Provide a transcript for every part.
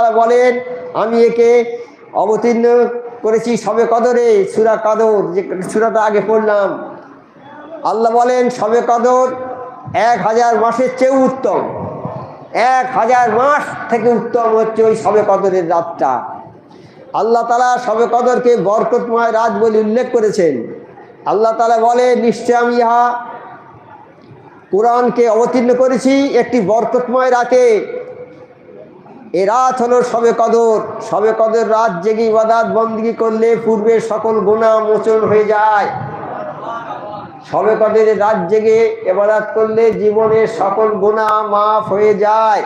তারা বলেন, আমি একে অবতীর্ণ করেছি সবে কদরে, সুরা কদর, যে সুরাটা আগে পড়লাম। আল্লাহ বলেন, সবে কদর এক হাজার মাসের চেয়েও উত্তম। এক হাজার মাস থেকে উত্তম হচ্ছে ওই সবে কদরের রাতটা। আল্লাহ তালা সবে কদরকে বরকতময় রাত বলে উল্লেখ করেছেন। আল্লাহ তালা বলে নিশ্চয় আমি ইহা কোরআনকে অবতীর্ণ করেছি একটি বরকতময় রাতে। এ রাত হলো সবে কদর। সবে কদর রাত জেগে ইবাদাত বন্দী করলে পূর্বের সকল গুণা মোচন হয়ে যায়। সবে কদের রাত জেগে এবাদাত করলে জীবনের সকল গুণা মাফ হয়ে যায়।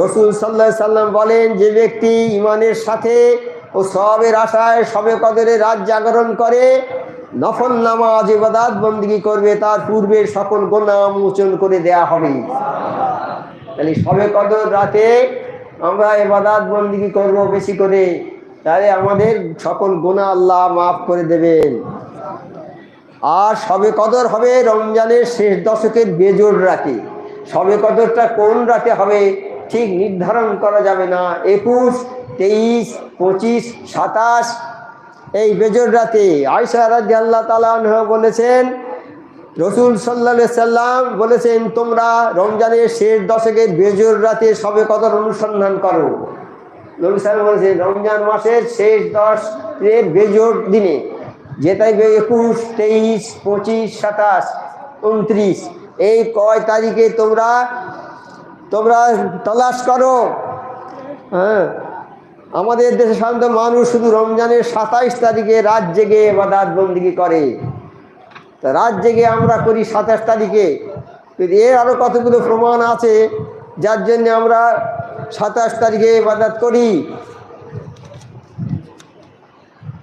রসুল সাল্লাহ সাল্লাম বলেন, যে ব্যক্তি ইমানের সাথে ও সবের আশায় সবে কদরে রাত জাগরণ করে, নফল নামাজ ইবাদাত বন্দী করবে, তার পূর্বের সকল গুণা মোচন করে দেয়া হবে। তাহলে সবে কদর রাতে আমরা এবাদাত বন্দী করব বেশি করে। তাহলে আমাদের সকল গুণা আল্লাহ মাফ করে দেবেন। আর সবে কদর হবে রমজানের শেষ দশকের বেজোর রাতে। সবে কদরটা কোন রাতে হবে ঠিক নির্ধারণ করা যাবে না। একুশ, তেইশ, পঁচিশ, সাতাশ, এই বেজোর রাতে আয়সা রাজি আল্লাহ তালা বলেছেন রসুল সাল্লা সাল্লাম বলেছেন, তোমরা রমজানের শেষ দশকের বেজোর রাতে সবে কদর অনুসন্ধান করো। নবী সাহেব বলেছেন, রমজান মাসের শেষ দশ বেজোর দিনে যেটাই একুশ, তেইশ, পঁচিশ, সাতাশ, উনত্রিশ, এই কয় তারিখে তোমরা তোমরা তলাশ করো? হ্যাঁ আমাদের দেশে সাধারণত মানুষ শুধু রমজানের সাতাইশ তারিখে রাত জেগে বাদাত বন্দিগি করে। তা রাত জেগে আমরা করি সাতাশ তারিখে। কিন্তু এর আরও কতগুলো প্রমাণ আছে, যার জন্য আমরা সাতাশ তারিখে বাদাত করি।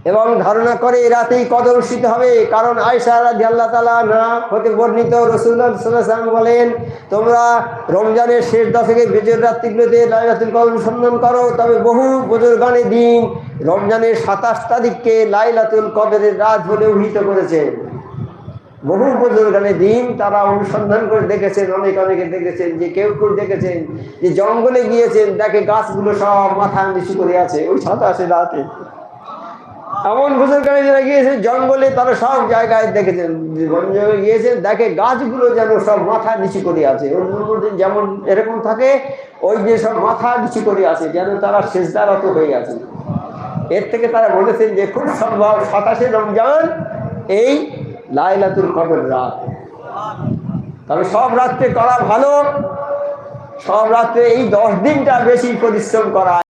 এবং ধারণা করে রাতেই কদর উষিত হবে, কারণ আয়সা রাজি আল্লাহ তালা না হতে বর্ণিত রসুল্লাহাম বলেন, তোমরা রমজানের শেষ দশকে বেজের রাত্রিগুলোতে লাইলাতুল কদর অনুসন্ধান করো, তবে বহু বুজুর্গানে দিন রমজানের সাতাশ তারিখকে লাইলাতুল কদরের রাত বলে উহিত করেছেন। বহু বুজুর্গানে দিন তারা অনুসন্ধান করে দেখেছেন, অনেক অনেকে দেখেছেন, যে কেউ কেউ দেখেছেন, যে জঙ্গলে গিয়েছেন দেখে গাছগুলো সব মাথা নিচু করে আছে, ওই সাতাশে রাতে। এমন বুজুর্গানে যারা গিয়েছেন, জঙ্গলে তারা সব জায়গায় দেখেছেন বন জঙ্গলে গিয়েছেন দেখে গাছগুলো যেন সব মাথা নিচু করে আছে। যেমন এরকম থাকে, ওই যে সব মাথা নিচু করে আছে, যেন তারা শেষদারত হয়ে আছে। এর থেকে তারা বলেছেন যে, খুব সম্ভব সাতাশে রমজান এই লাইলাতুল কদর রাত। তবে সব রাত্রে করা ভালো, সব রাত্রে এই দশ দিনটা বেশি পরিশ্রম করা